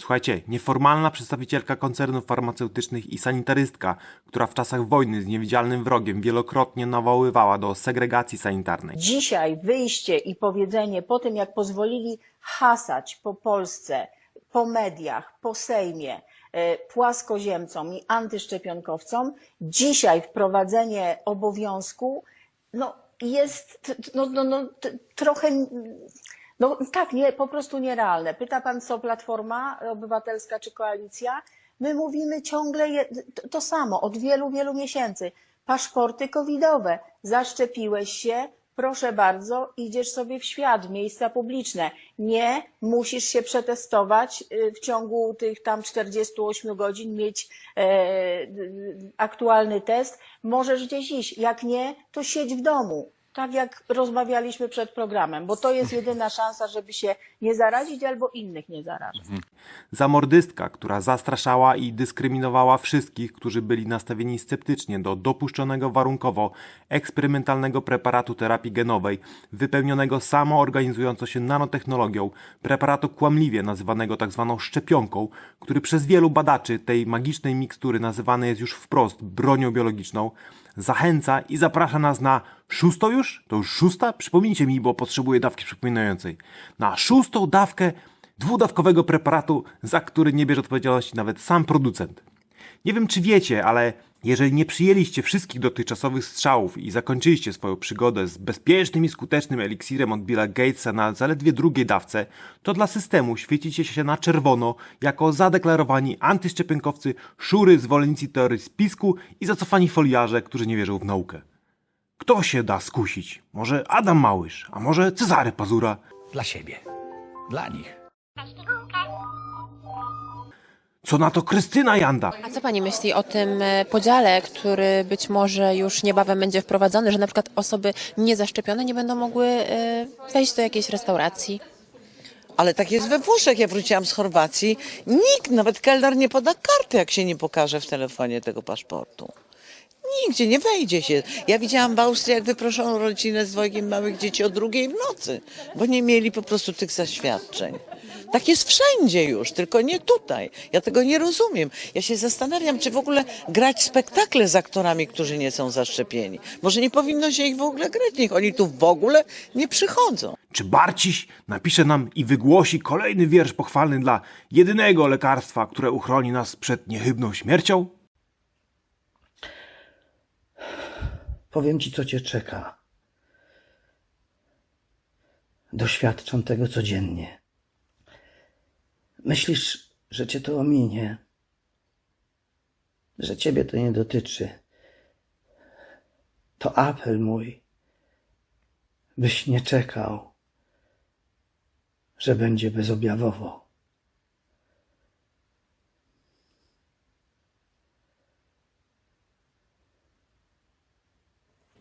Słuchajcie, nieformalna przedstawicielka koncernów farmaceutycznych i sanitarystka, która w czasach wojny z niewidzialnym wrogiem wielokrotnie nawoływała do segregacji sanitarnej. Dzisiaj wyjście i powiedzenie po tym, jak pozwolili hasać po Polsce, po mediach, po Sejmie, e, płaskoziemcom i antyszczepionkowcom, dzisiaj wprowadzenie obowiązku no, jest no, no, no, trochę no tak, nie, po prostu nierealne. Pyta pan, co Platforma Obywatelska czy Koalicja? My mówimy ciągle to, to samo, od wielu, wielu miesięcy. Paszporty covidowe. Zaszczepiłeś się, proszę bardzo, idziesz sobie w świat, w miejsca publiczne. Nie musisz się przetestować y, w ciągu tych tam 48 godzin, mieć e, aktualny test. Możesz gdzieś iść. Jak nie, to siedź w domu. Tak jak rozmawialiśmy przed programem, bo to jest jedyna szansa, żeby się nie zarazić albo innych nie zarażać. Zamordystka, która zastraszała i dyskryminowała wszystkich, którzy byli nastawieni sceptycznie do dopuszczonego warunkowo eksperymentalnego preparatu terapii genowej, wypełnionego samoorganizująco się nanotechnologią, preparatu kłamliwie nazywanego tzw. szczepionką, który przez wielu badaczy tej magicznej mikstury nazywany jest już wprost bronią biologiczną, zachęca i zaprasza nas na szóstą już? To już szósta? Przypomnijcie mi, bo potrzebuję dawki przypominającej. Na szóstą dawkę dwudawkowego preparatu, za który nie bierze odpowiedzialności nawet sam producent. Nie wiem, czy wiecie, ale jeżeli nie przyjęliście wszystkich dotychczasowych strzałów i zakończyliście swoją przygodę z bezpiecznym i skutecznym eliksirem od Billa Gatesa na zaledwie drugiej dawce, to dla systemu świecicie się na czerwono jako zadeklarowani antyszczepionkowcy, szury, zwolennicy teorii spisku i zacofani foliarze, którzy nie wierzą w naukę. Kto się da skusić? Może Adam Małysz, a może Cezary Pazura? Dla siebie. Dla nich. Co na to Krystyna Janda? A co pani myśli o tym e, podziale, który być może już niebawem będzie wprowadzony, że na przykład osoby niezaszczepione nie będą mogły e, wejść do jakiejś restauracji? Ale tak jest we Włoszech. Ja wróciłam z Chorwacji. Nikt, nawet kelner nie poda karty, jak się nie pokaże w telefonie tego paszportu. Nigdzie nie wejdzie się. Ja widziałam w Austrii, jak wyproszono rodzinę z dwojgiem małych dzieci o drugiej w nocy, bo nie mieli po prostu tych zaświadczeń. Tak jest wszędzie już, tylko nie tutaj. Ja tego nie rozumiem. Ja się zastanawiam, czy w ogóle grać spektakle z aktorami, którzy nie są zaszczepieni. Może nie powinno się ich w ogóle grać, niech oni tu w ogóle nie przychodzą. Czy Barciś napisze nam i wygłosi kolejny wiersz pochwalny dla jedynego lekarstwa, które uchroni nas przed niechybną śmiercią? Powiem ci, co cię czeka. Doświadczam tego codziennie. Myślisz, że cię to ominie, że ciebie to nie dotyczy. To apel mój, byś nie czekał, że będzie bezobjawowo.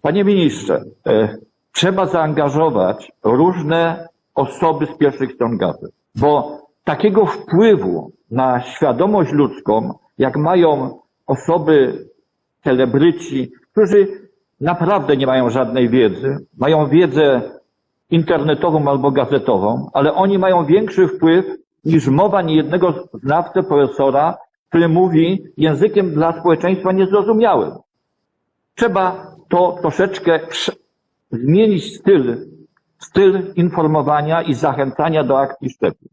Panie ministrze, e, trzeba zaangażować różne osoby z pierwszych stron gazet, bo takiego wpływu na świadomość ludzką, jak mają osoby, celebryci, którzy naprawdę nie mają żadnej wiedzy, mają wiedzę internetową albo gazetową, ale oni mają większy wpływ niż mowa niejednego znawcy profesora, który mówi językiem dla społeczeństwa niezrozumiałym. Trzeba to troszeczkę zmienić styl, styl informowania i zachęcania do akcji szczepień.